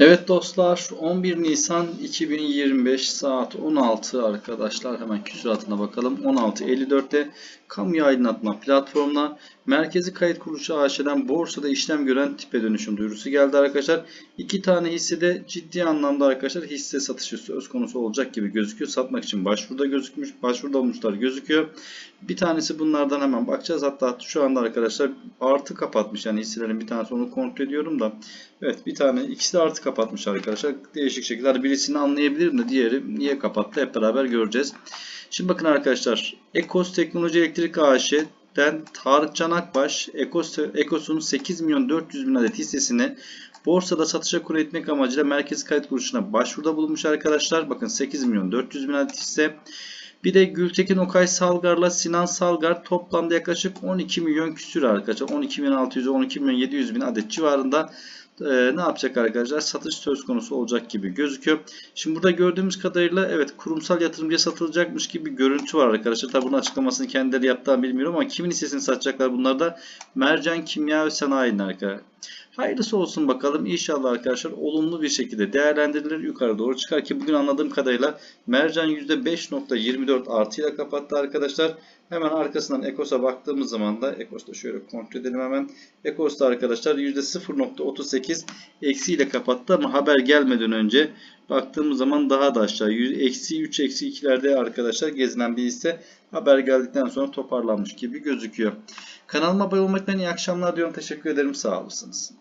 Evet dostlar 11 Nisan 2025 saat 16 arkadaşlar hemen küsuratına bakalım 16.54'te kamu aydınlatma platformuna Merkezi Kayıt Kuruluşu AŞ'den borsada işlem gören tipe dönüşüm duyurusu geldi arkadaşlar. İki tane hissede ciddi anlamda arkadaşlar hisse satışı söz konusu olacak gibi gözüküyor. Satmak için başvuruda gözükmüş, başvuruda olmuşlar gözüküyor. Bir tanesi bunlardan hemen bakacağız. Hatta şu anda arkadaşlar artı kapatmış yani hisselerin bir tanesi onu kontrol ediyorum da. Evet bir tane ikisi de artı kapatmış arkadaşlar. Değişik şekiller birisini anlayabilirim de diğeri niye kapattı hep beraber göreceğiz. Şimdi bakın arkadaşlar Ekos Teknoloji Elektrik AŞ'den Tarık Can Akbaş Ekos, Ekos'un 8 milyon 400 bin adet hissesini borsada satışa kur etmek amacıyla Merkez Kayıt Kuruluşu'na başvuruda bulunmuş arkadaşlar. Bakın 8 milyon 400 bin adet hisse. Bir de Gültekin Okay Salgar'la Sinan Salgar toplamda yaklaşık 12 milyon küsür arkadaşlar. 12 milyon 600 12 milyon 700 bin adet civarında e, ne yapacak arkadaşlar? Satış söz konusu olacak gibi gözüküyor. Şimdi burada gördüğümüz kadarıyla evet kurumsal yatırımcıya satılacakmış gibi bir görüntü var arkadaşlar. Tabi bunun açıklamasını kendileri yaptığı bilmiyorum ama kimin hissesini satacaklar bunlar da Mercan Kimya ve Sanayi'nin arkadaşlar. Hayırlısı olsun bakalım. İnşallah arkadaşlar olumlu bir şekilde değerlendirilir. Yukarı doğru çıkar ki bugün anladığım kadarıyla Mercan %5.24 artıyla kapattı arkadaşlar. Hemen arkasından Ekos'a baktığımız zaman da Ekos'ta şöyle kontrol edelim hemen. Ekos'ta arkadaşlar %0.38 eksiyle kapattı ama haber gelmeden önce baktığımız zaman daha da aşağı eksi 3 eksi 2'lerde arkadaşlar gezinen bir hisse haber geldikten sonra toparlanmış gibi gözüküyor. Kanalıma abone olmaktan iyi akşamlar diyorum. Teşekkür ederim. Sağ olasınız.